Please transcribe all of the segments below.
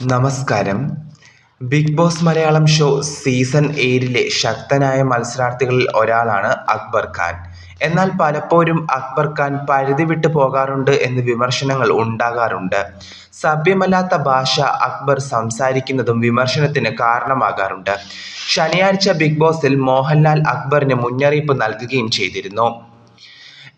നമസ്കാരം. Bigg Boss Malayalam show season ഏഴിലെ ശക്തനായ മത്സരാർത്ഥികളിൽ ഒരാളാണ് അക്ബർ ഖാൻ. എന്നാൽ പലപ്പോഴും അക്ബർ ഖാൻ പരിധി വിട്ടു പോകാറുണ്ട് എന്ന് വിമർശനങ്ങൾ ഉണ്ടാകാറുണ്ട്. സഭ്യമല്ലാത്ത ഭാഷ അക്ബർ സംസാരിക്കുന്നതും വിമർശനത്തിന് കാരണമാകാറുണ്ട്. ശനിയാഴ്ച ബിഗ് ബോസിൽ മോഹൻലാൽ അക്ബറിന് മുന്നറിയിപ്പ് നൽകുകയും ചെയ്തിരുന്നു.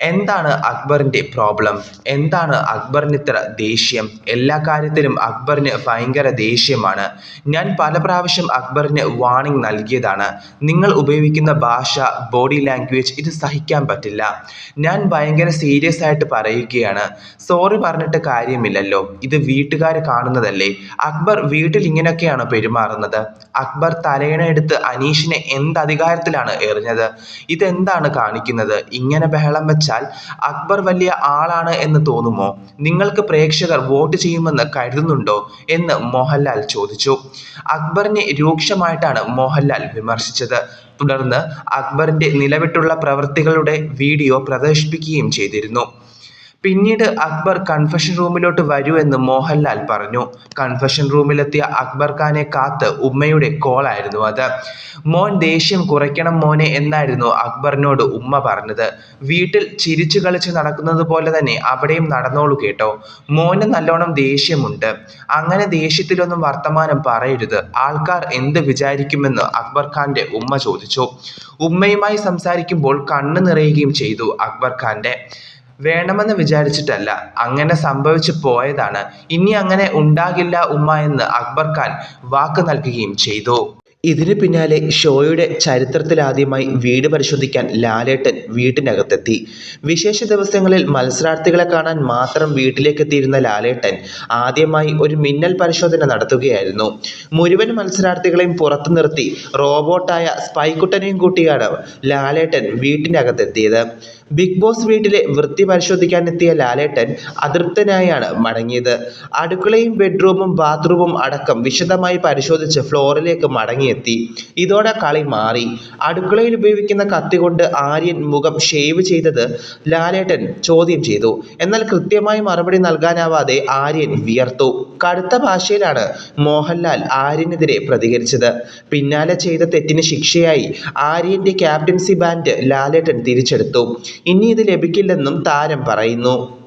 എന്താണ് അക്ബറിന്റെ പ്രോബ്ലം എന്താണ് അക്ബറിന് ഇത്ര ദേഷ്യം? എല്ലാ കാര്യത്തിലും അക്ബറിന് ഭയങ്കര ദേഷ്യമാണ്. ഞാൻ പല പ്രാവശ്യം അക്ബറിന് വാണിംഗ് നൽകിയതാണ്. നിങ്ങൾ ഉപയോഗിക്കുന്ന ഭാഷ ബോഡി ലാംഗ്വേജ് ഇത് സഹിക്കാൻ പറ്റില്ല. ഞാൻ ഭയങ്കര സീരിയസ് ആയിട്ട് പറയുകയാണ്. സോറി പറഞ്ഞിട്ട് കാര്യമില്ലല്ലോ. ഇത് വീട്ടുകാർ കാണുന്നതല്ലേ? അക്ബർ വീട്ടിൽ ഇങ്ങനെയൊക്കെയാണ് പെരുമാറുന്നത്. അക്ബർ തലയണ എടുത്ത് അനീഷിനെ എന്ത് അധികാരത്തിലാണ് എറിഞ്ഞത്? ഇതെന്താണ് കാണിക്കുന്നത്? ഇങ്ങനെ ബഹളം വെച്ചാൽ അക്ബർ വലിയ ആളാണ് എന്ന് തോന്നുമോ? നിങ്ങൾക്ക് പ്രേക്ഷകർ വോട്ട് ചെയ്യുമെന്ന് കരുതുന്നുണ്ടോ? എന്ന് മോഹൻലാൽ ചോദിച്ചു. അക്ബറിനെ രൂക്ഷമായിട്ടാണ് മോഹൻലാൽ വിമർശിച്ചത്. തുടർന്ന് അക്ബറിന്റെ നിലവിട്ടുള്ള പ്രവൃത്തികളുടെ വീഡിയോ പ്രദർശിപ്പിക്കുകയും ചെയ്തിരുന്നു. പിന്നീട് അക്ബർ കൺഫഷൻ റൂമിലോട്ട് വരൂ എന്ന് മോഹൻലാൽ പറഞ്ഞു. കൺഫഷൻ റൂമിലെത്തിയ അക്ബർ ഖാനെ കാത്ത് ഉമ്മയുടെ കോളായിരുന്നു അത്. മോൻ ദേഷ്യം കുറയ്ക്കണം മോനെ എന്നായിരുന്നു അക്ബറിനോട് ഉമ്മ പറഞ്ഞത്. വീട്ടിൽ ചിരിച്ചു കളിച്ച് നടക്കുന്നത് പോലെ തന്നെ അവിടെയും നടന്നോളൂ കേട്ടോ. മോന് നല്ലോണം ദേഷ്യമുണ്ട്. അങ്ങനെ ദേഷ്യത്തിലൊന്നും വർത്തമാനം പറയരുത്. ആൾക്കാർ എന്ത് വിചാരിക്കുമെന്ന് അക്ബർ ഖാന്റെ ഉമ്മ ചോദിച്ചു. ഉമ്മയുമായി സംസാരിക്കുമ്പോൾ കണ്ണ് നിറയുകയും ചെയ്തു അക്ബർ ഖാന്റെ വേണമെന്ന് വിചാരിച്ചിട്ടല്ല. അങ്ങനെ സംഭവിച്ചു പോയതാണ്. ഇനി അങ്ങനെ ഉണ്ടാകില്ല ഉമ്മ എന്ന് അക്ബർ ഖാൻ വാക്ക് നൽകുകയും ചെയ്തു. ഇതിന് പിന്നാലെ ഷോയുടെ ചരിത്രത്തിലാദ്യമായി വീട് പരിശോധിക്കാൻ ലാലേട്ടൻ വീട്ടിനകത്തെത്തി. വിശേഷ ദിവസങ്ങളിൽ മത്സരാർത്ഥികളെ കാണാൻ മാത്രം വീട്ടിലേക്കെത്തിയിരുന്ന ലാലേട്ടൻ ആദ്യമായി ഒരു മിന്നൽ പരിശോധന നടത്തുകയായിരുന്നു. മുഴുവൻ മത്സരാർത്ഥികളെയും പുറത്തു നിർത്തി റോബോട്ടായ സ്പൈക്കുട്ടനെയും കൂട്ടിയാണ് ലാലേട്ടൻ വീട്ടിനകത്തെത്തിയത്. ബിഗ് ബോസ് വീട്ടിലെ വൃത്തി പരിശോധിക്കാനെത്തിയ ലാലേട്ടൻ അതൃപ്തനായാണ് മടങ്ങിയത്. അടുക്കളയും ബെഡ്റൂമും ബാത്റൂമും അടക്കം വിശദമായി പരിശോധിച്ച് ഫ്ലോറിലേക്ക് മടങ്ങിയെത്തി ഇതോടെ കളി മാറി. അടുക്കളയിൽ ഉപയോഗിക്കുന്ന കത്തി കൊണ്ട് ആര്യൻ മുഖം ഷേവ് ചെയ്തത് ലാലേട്ടൻ ചോദ്യം ചെയ്തു. എന്നാൽ കൃത്യമായി മറുപടി നൽകാനാവാതെ ആര്യൻ വിയർത്തു. കടുത്ത ഭാഷയിലാണ് മോഹൻലാൽ ആര്യനെതിരെ പ്രതികരിച്ചത്. പിന്നാലെ ചെയ്ത തെറ്റിന് ശിക്ഷയായി ആര്യന്റെ ക്യാപ്റ്റൻസി ബാൻഡ് ലാലേട്ടൻ തിരിച്ചെടുത്തു. ഇനി ഇത് ലഭിക്കില്ലെന്നും താരം പറയുന്നു.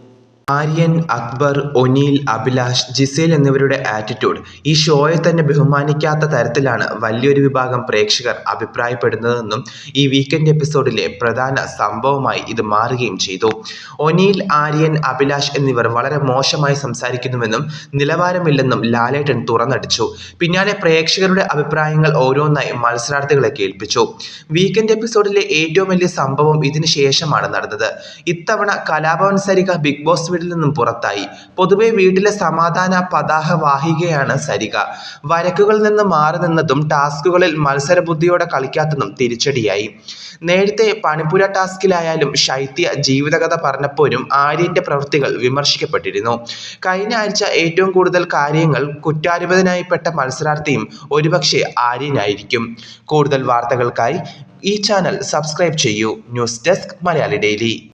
ആര്യൻ അക്ബർ ഒനീൽ അഭിലാഷ് ജിസേൽ എന്നിവരുടെ ആറ്റിറ്റ്യൂഡ് ഈ ഷോയെ തന്നെ ബഹുമാനിക്കാത്ത തരത്തിലാണ് വലിയൊരു വിഭാഗം പ്രേക്ഷകർ അഭിപ്രായപ്പെടുന്നതെന്നും ഈ വീക്കെൻഡ് എപ്പിസോഡിലെ പ്രധാന സംഭവമായി ഇത് മാറുകയും ചെയ്തു. ഒനീൽ ആര്യൻ അഭിലാഷ് എന്നിവർ വളരെ മോശമായി സംസാരിക്കുന്നുവെന്നും നിലവാരമില്ലെന്നും ലാലേട്ടൻ തുറന്നടിച്ചു. പിന്നാലെ പ്രേക്ഷകരുടെ അഭിപ്രായങ്ങൾ ഓരോന്നായി മത്സരാർത്ഥികളെ കേൾപ്പിച്ചു. വീക്കെൻഡ് എപ്പിസോഡിലെ ഏറ്റവും വലിയ സംഭവം ഇതിനു ശേഷമാണ് നടന്നത്. ഇത്തവണ കലാഭവൻ സരിക ബിഗ് ബോസ് വീട്ടിൽ നിന്നും പുറത്തായി. പൊതുവെ വീട്ടിലെ സമാധാന പതാക വാഹികയാണ് സരിക. വരക്കുകളിൽ നിന്ന് മാറി നിന്നതും ടാസ്കുകളിൽ മത്സരബുദ്ധിയോടെ കളിക്കാത്തതും തിരിച്ചടിയായി. നേരത്തെ പണിപ്പുര ടാസ്കിലായാലും ശൈത്യ ജീവിതകഥ പറഞ്ഞപ്പോഴും ആര്യന്റെ പ്രവൃത്തികൾ വിമർശിക്കപ്പെട്ടിരുന്നു. കഴിഞ്ഞ ആഴ്ച ഏറ്റവും കൂടുതൽ കാര്യങ്ങൾ കുറ്റാരോപിതനായിപ്പെട്ട മത്സരാർത്ഥിയും ഒരുപക്ഷെ ആര്യനായിരിക്കും. കൂടുതൽ വാർത്തകൾക്കായി ഈ ചാനൽ സബ്സ്ക്രൈബ് ചെയ്യൂ. News desk Malayali daily.